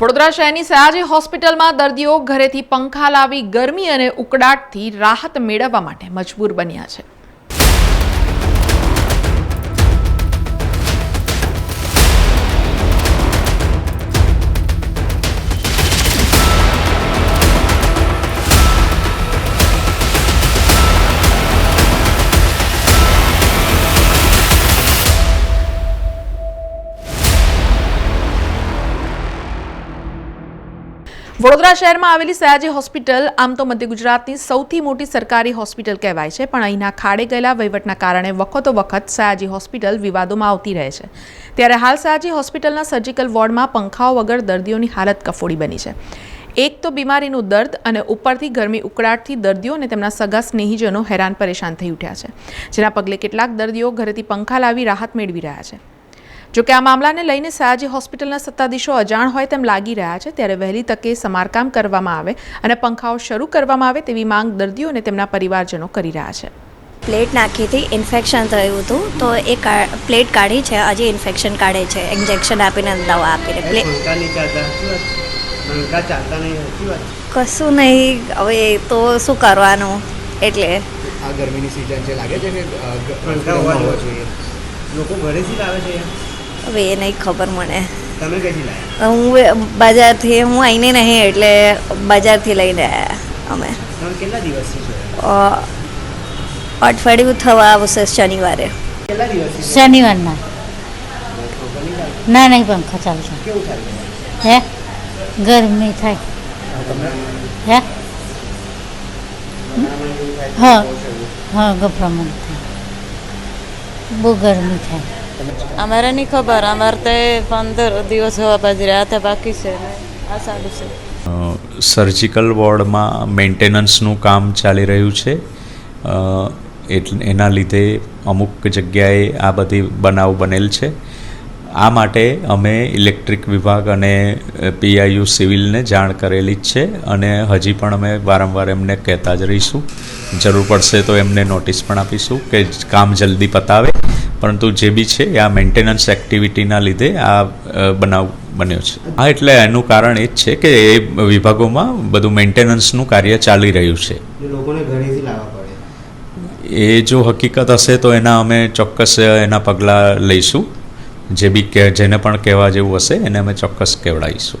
વડોદરા શહેરની સયાજી હોસ્પિટલમાં દર્દીઓ ઘરેથી પંખા લાવી ગરમી અને ઉકળાટથી રાહત મેળવવા માટે મજબૂર બન્યા છે. વડોદરા શહેરમાં આવેલી સયાજી હોસ્પિટલ, આમ તો મધ્ય ગુજરાતની સૌથી મોટી સરકારી હોસ્પિટલ કહેવાય છે, પણ અહીંના ખાડે ગયેલા વહીવટના કારણે વખતો વખત સયાજી હોસ્પિટલ વિવાદોમાં આવતી રહે છે. ત્યારે હાલ સયાજી હોસ્પિટલના સર્જિકલ વોર્ડમાં પંખાઓ વગર દર્દીઓની હાલત કફોડી બની છે. એક તો બીમારીનું દર્દ અને ઉપરથી ગરમી ઉકળાટથી દર્દીઓ અને તેમના સગા સ્નેહીજનો હેરાન પરેશાન થઈ ઉઠ્યા છે, જેના પગલે કેટલાક દર્દીઓ ઘરેથી પંખા લાવી રાહત મેળવી રહ્યા છે. જોકે આ મામલાને લઈને સયાજી હોસ્પિટલના સત્તાધીશો અજાણ હોય તેમ લાગી રહ્યા છે ત્યારે વહેલી તકે સમારકામ કરવામાં આવે અને પંખાઓ શરૂ કરવામાં આવે તેવી માંગ દર્દીઓ અને તેમના પરિવારજનો કરી રહ્યા છે. પ્લેટ નાખી હતી ઇન્ફેક્શન થયું હતું તો એ પ્લેટ કાઢી છે હજી ઇન્ફેક્શન કાઢે છે ઇન્જેક્શન આપીને દવા આપીને. પ્લે પંખા નહીં ચાલતા સાચી વાત પંખા ચાલતા નહીં સાચી વાત? કશું નહીં હવે તો શું કરવાનું? એટલે આ ગરમીની સિઝન છે લાગે છે કે અ, ગ- પંખા હોવા જોઈએ. લોકો ઘરેથી લાવે છે? હવે એ નહીં ખબર મને. હું બજારથી હું આવીને નહીં એટલે બજારથી લઈને આવ્યા અમે. તમે કેટલા દિવસથી છો? અ, અઠવાડિયું થવા આવશે શનિવારે. કેટલા દિવસથી છો? શનિવારના. ના નહીં પંખા ચાલશે હે? ગરમી થાય. હે હા? હા ગભરામણ થાય. બહુ ગરમી થાય. અમારે નહીં ખબર. અમારે તે પંદર દિવસ હોવા પછી રહ્યા હતા. બાકી છે. આ સારું છે. સર્જિકલ વોર્ડમાં મેન્ટેનન્સનું કામ ચાલી રહ્યું છે. એટલે એના લીધે અમુક જગ્યાએ આ બધી બનાવ બનેલ છે. આ માટે અમે ઇલેક્ટ્રિક વિભાગ અને પીઆઈયુ સિવિલને જાણ કરેલી જ છે અને હજી પણ અમે વારંવાર એમને કહેતા જ રહીશું. જરૂર પડશે તો એમને નોટિસ પણ આપીશું કે કામ જલ્દી પતાવે. પરંતુ જે બી છે એ આ મેન્ટેનન્સ એક્ટિવિટીના લીધે આ બનાવ બન્યો છે. હા એટલે એનું કારણ એ જ છે કે એ વિભાગોમાં બધું મેન્ટેનન્સનું કાર્ય ચાલી રહ્યું છે. એ જો હકીકત હશે તો એના અમે ચોક્કસ એના પગલાં લઈશું. જે બી કે જેને પણ કહેવા જેવું હશે એને અમે ચોક્કસ કહેવડાવીશું